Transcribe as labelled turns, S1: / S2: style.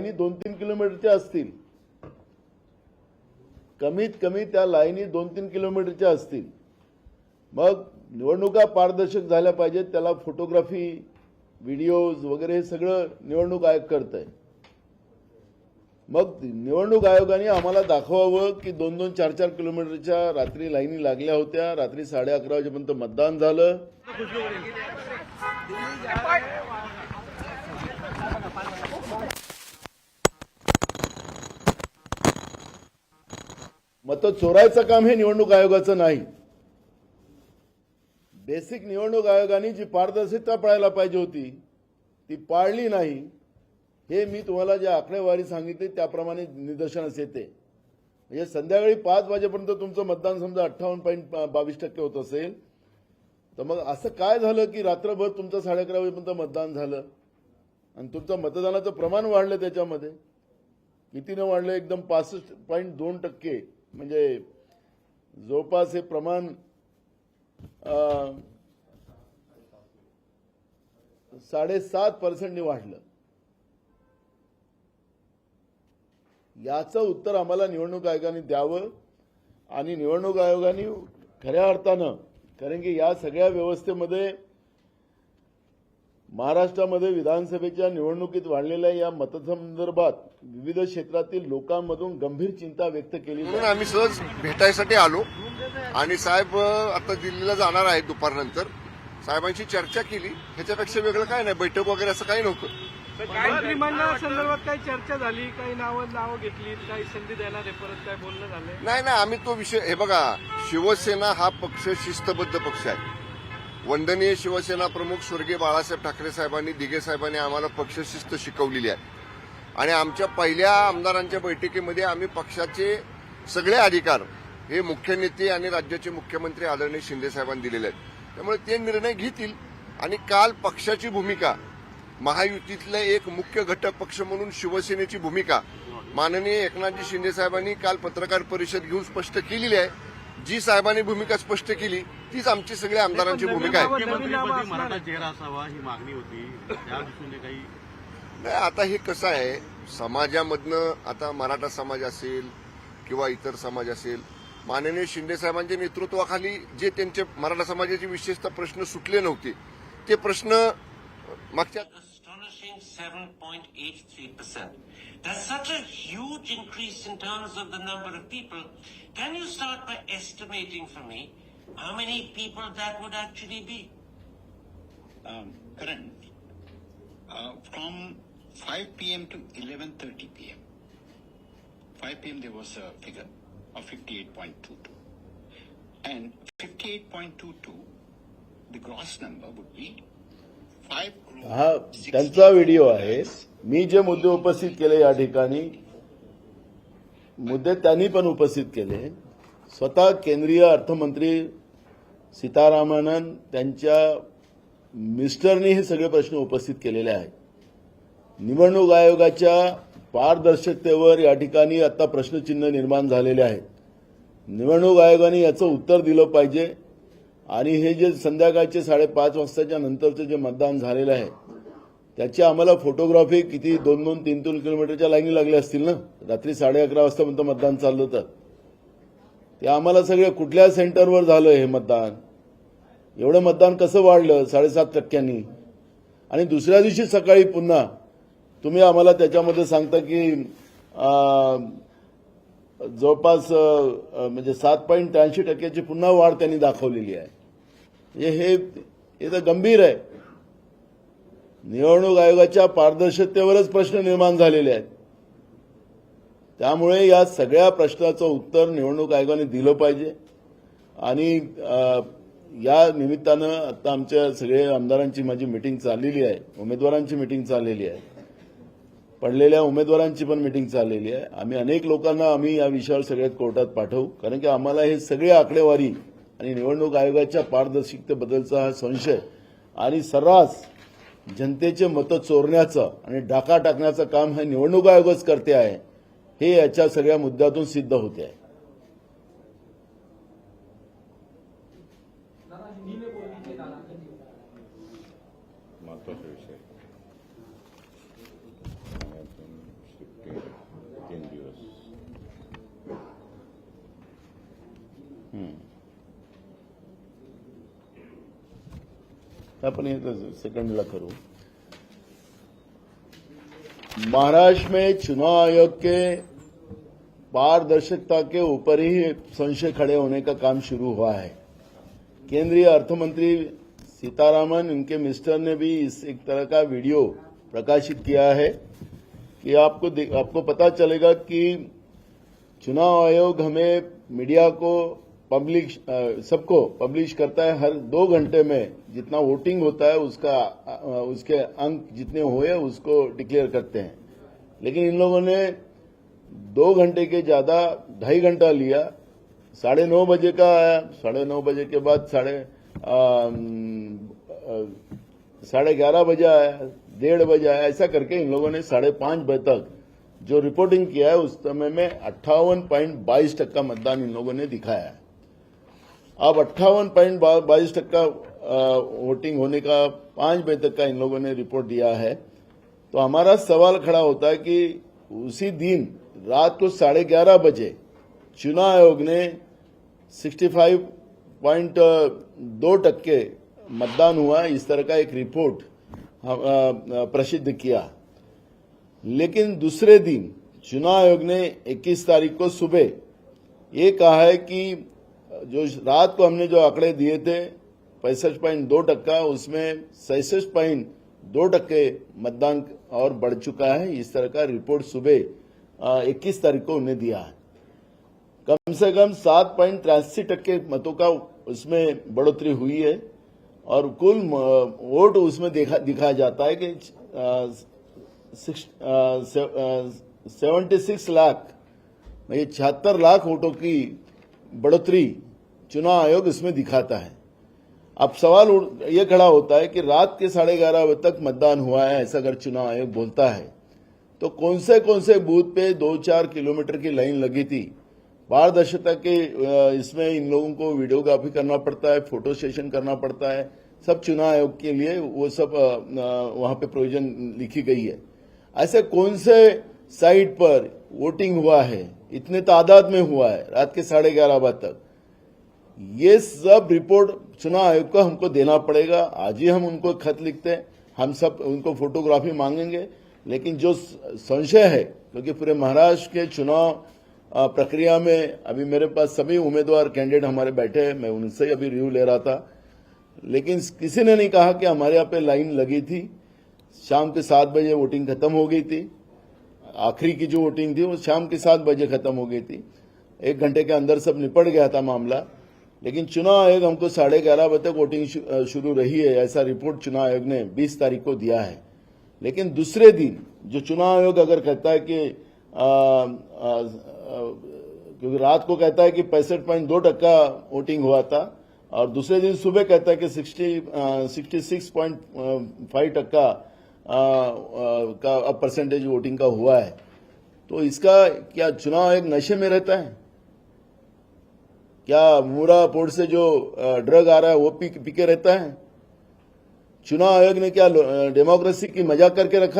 S1: लाईनी दोन तीन किलोमीटरच्या असतील. कमीत कमी त्या लाईनी दोन तीन किलोमीटरच्या असतील. मग निवडणुका पारदर्शक झाल्या पाहिजेत त्याला फोटोग्राफी व्हिडिओज वगैरे हे सगळं निवडणूक आयोग करत आहे मग निवडणूक आयोगाने आम्हाला दाखवावं की दोन दोन चार चार किलोमीटरच्या रात्री लाईनी लागल्या होत्या रात्री साडे अकरा वाजेपर्यंत मतदान झालं. मतं चोरायचं काम हे निवडणूक आयोगाचं नाही. बेसिक निवडणूक आयोगाने जी पारदर्शकता पाळायला पाहिजे होती ती पाळली नाही हे मी तुम्हाला ज्या आकडेवारी सांगितली त्याप्रमाणे निदर्शनास येते. म्हणजे संध्याकाळी पाच वाजेपर्यंत तुमचं मतदान समजा अठ्ठावन्न पॉईंट बावीस टक्के होत असेल तर मग असं काय झालं की रात्रभर तुमचं साडे अकरा वाजेपर्यंत मतदान झालं? आणि तुमचं मतदानाचं प्रमाण वाढलं त्याच्यामध्ये? कितीनं वाढलं? एकदम पासष्ट पॉईंट दोन टक्के. म्हणजे जवळपास हे प्रमाण अं, साडेसात पर्सेंटनी वाढलं. याचं उत्तर आम्हाला निवडणूक आयोगाने द्यावं आणि निवडणूक आयोगाने खऱ्या अर्थानं कारण की या सगळ्या व्यवस्थेमध्ये महाराष्ट्रामध्ये विधानसभेच्या निवडणुकीत वाढलेल्या या मतसंदर्भात विविध क्षेत्रातील लोकांमधून गंभीर चिंता व्यक्त केली
S2: म्हणून आम्ही सहज भेटायसाठी आलो. आणि साहेब आता दिल्लीला जाणार आहेत दुपारनंतर. साहेबांशी चर्चा केली. ह्याच्यापेक्षा वेगळं काय नाही बैठक वगैरे असं काही नव्हतं.
S3: मंत्रिमंडळासंदर्भात काही चर्चा झाली काही नावं नावं घेतली काही संधी देणार आहे परत काय बोलणं
S2: नाही नाही आम्ही तो विषय हे बघा शिवसेना हा पक्ष शिस्तबद्ध पक्ष आहे. वंदनीय शिवसेना प्रमुख स्वर्गीय बाळासाहेब ठाकरे साहेबांनी दिघे साहेबांनी आम्हाला पक्षशिस्त शिकवलेली आहे. आणि आमच्या पहिल्या आमदारांच्या बैठकीमध्ये आम्ही पक्षाचे सगळे अधिकार हे मुख्य नेते आणि राज्याचे मुख्यमंत्री आदरणीय शिंदे साहेबांनी दिलेले आहेत. त्यामुळे ते निर्णय घेतील आणि काल पक्षाची भूमिका महायुतीतला एक मुख्य घटक पक्ष म्हणून शिवसेनेची भूमिका माननीय एकनाथजी शिंदे साहेबांनी काल पत्रकार परिषद घेऊन स्पष्ट केलेली आहे. जी साहेबांनी भूमिका स्पष्ट केली तीच आमची सगळ्या आमदारांची भूमिका आहे
S4: मुख्यमंत्रीपदी मराठा चेहरा असावा ही मागणी होती त्या दृष्टीने काही
S2: नाही आता हे कसं आहे समाजामधनं आता मराठा समाज असेल किंवा इतर समाज असेल माननीय शिंदे साहेबांच्या नेतृत्वाखाली जे त्यांचे मराठा समाजाचे विशेषतः प्रश्न सुटले नव्हते ते प्रश्न मागच्या
S5: astonishing 7.83%. That's such a huge increase in terms of the number of people. Can you start by estimating for me how many people that would actually be?
S6: um, Karan, uh, from 5 p.m. to 11:30 p.m. 5 p.m. there was a figure of 58.22, and 58.22, the gross number would be 5
S1: हा त्यांचा video आहे मी जे मुद्दे उपस्थित केले या ठिकाणी मुद्दे त्यांनी पण उपस्थित केले स्वतः केंद्रीय अर्थमंत्री सीतारामन त्यांच्या मिस्टरनी हे सगळे प्रश्न उपस्थित केलेले आहेत. निवडणूक आयोगाच्या पारदर्शकतेवर या ठिकाणी आता प्रश्नचिन्ह निर्माण झालेले आहेत. निवडणूक आयोगाने याचं उत्तर दिलं पाहिजे आणि हे जे संध्याकाळचे साडेपाच वाजताच्या नंतरचं जे मतदान झालेलं आहे त्याची आम्हाला फोटोग्राफी किती दोन दोन तीन तीन किलोमीटरच्या लाईनी लागल्या असतील ना? रात्री साडे अकरा वाजतापर्यंत मतदान चाललं तर ते आम्हाला सगळे कुठल्या सेंटरवर झालं हे मतदान? एवढं मतदान कसं वाढलं साडेसात टक्क्यांनी? आणि दुसऱ्या दिवशी सकाळी पुन्हा तुम्ही आम्हाला त्याच्यामध्ये सांगता की जवळपास म्हणजे सात पॉईंट त्र्याऐंशी टक्क्याची पुन्हा वाढ त्यांनी दाखवलेली आहे. हे हे तर गंभीर आहे. निवडणूक आयोगाच्या पारदर्शकतेवरच प्रश्न निर्माण झालेले आहेत. त्यामुळे या सगळ्या प्रश्नाचं उत्तर निवडणूक आयोगाने दिलं पाहिजे. आणि या निमित्तानं आता आमच्या सगळे आमदारांची माझी मिटिंग चाललेली आहे. उमेदवारांची मिटिंग चाललेली आहे. पडलेल्या उमेदवारांची पण मिटिंग चाललेली आहे. आम्ही अनेक लोकांना आम्ही या विषयावर सगळ्यात कोर्टात पाठवू. कारण की आम्हाला हे सगळे आकडेवारी आणि निवडणूक आयोगाच्या पारदर्शकतेबद्दलचा हा संशय आणि सर्रास जनतेचे मतं चोरण्याचं आणि डाका टाकण्याचं काम हे निवडणूक आयोगच करते आहे. हे याच्या सगळ्या मुद्द्यातून सिद्ध होते. आहे
S7: महत्वाचा विषय.
S1: तीन दिवस. हम्म. आपण सेकंडला करू. महाराष्ट्र में चुनाव आयोग के पारदर्शिता के ऊपर ही संशय खड़े होने का काम शुरू हुआ है। केंद्रीय अर्थमंत्री सीतारामन इनके मिस्टर ने भी इस एक तरह का वीडियो प्रकाशित किया है कि आपको आपको पता चलेगा कि चुनाव आयोग हमें मीडिया को पब्लिक सबको पब्लिश करता है। हर दो घंटे में जितना वोटिंग होता है, उसका उसके अंक जितने हुए उसको डिक्लेयर करते हैं। लेकिन इन लोगों ने दो घंटे के ज़्यादा, ढाई घंटा लिया। साढ़े नौ बजे का आया। साढ़े नौ बजे के बाद साढ़े साढ़े ग्यारह बजे आया। डेढ़ बजे आया। ऐसा करके इन लोगों ने साढ़े पाँच बजे तक जो रिपोर्टिंग किया है, उस समय में अट्ठावन पॉइंट बाईस टक्का मतदान इन लोगों ने दिखाया है। अब अट्ठावन पॉइंट बाईस टक्का वोटिंग होने का, पाँच बजे तक का इन लोगों ने रिपोर्ट दिया है। तो हमारा सवाल खड़ा होता है कि उसी दिन रात को साढ़े ग्यारह बजे चुनाव आयोग ने 65.2 टक्के मतदान हुआ, इस तरह का एक रिपोर्ट प्रसिद्ध किया। लेकिन दूसरे दिन चुनाव आयोग ने 21 तारीख को सुबह ये कहा है कि जो रात को हमने जो आंकड़े दिए थे, पैंसठ पॉइंट दो टक्का, उसमें सैसठ पॉइंट दो टक्के मतदान और बढ़ चुका है। इस तरह का रिपोर्ट सुबह इक्कीस तारीख को उन्हें दिया है। कम से कम सात पॉइंट तिरासी टक्के मतों का उसमें बढ़ोतरी हुई है और कुल वोट उसमें देखा, दिखाया जाता है कि सेवेंटी सिक्स लाख, ये छिहत्तर लाख वोटों की बढ़ोतरी चुनाव आयोग इसमें दिखाता है। अब सवाल ये खड़ा होता है कि रात के साढ़े ग्यारह बजे तक मतदान हुआ है, ऐसा अगर चुनाव आयोग बोलता है तो कौन से कौन से बूथ पे दो चार किलोमीटर की लाइन लगी थी? पारदर्शिता के इसमें इन लोगों को वीडियोग्राफी करना पड़ता है, फ़ोटो सेशन करना पड़ता है। सब चुनाव आयोग के लिए वो सब वहाँ पे प्रोविज़न लिखी गई है। ऐसे कौन से साइट पर वोटिंग हुआ है? इतने तादाद में हुआ है, रात के साढ़े ग्यारह बजे तक। ये सब रिपोर्ट चुनाव आयोग को हमको देना पड़ेगा। आज ही हम उनको खत लिखते हैं, हम सब उनको फोटोग्राफी मांगेंगे। लेकिन जो संशय है, क्योंकि पूरे महाराष्ट्र के चुनाव प्रक्रिया में अभी मेरे पास सभी उम्मीदवार कैंडिडेट हमारे बैठे हैं, मैं उनसे ही अभी रिव्यू ले रहा था। लेकिन किसी ने नहीं कहा कि हमारे यहाँ पे लाइन लगी थी। शाम के सात बजे वोटिंग खत्म हो गई थी। आखिरी की जो वोटिंग थी, वो शाम के सात बजे खत्म हो गई थी। एक घंटे के अंदर सब निपट गया था मामला। लेकिन चुनाव आयोग हमको साढ़े ग्यारह बजे तक वोटिंग शुरू रही है, ऐसा रिपोर्ट चुनाव आयोग ने 20 तारीख को दिया है। लेकिन दूसरे दिन जो चुनाव आयोग अगर कहता है कि क्योंकि रात को कहता है कि पैंसठ पॉइंट दो टक्का वोटिंग हुआ था और दूसरे दिन सुबह कहता है कि sixty sixty six point five टक्का का परसेंटेज वोटिंग का हुआ है। तो इसका क्या चुनाव आयोग नशे में रहता है? क्या मूरा पोर्ट से जो ड्रग आ रहा है वो पी, पी के रहता है? चुनाव आयोग ने क्या डेमोक्रेसी की मजाक करके रखा है?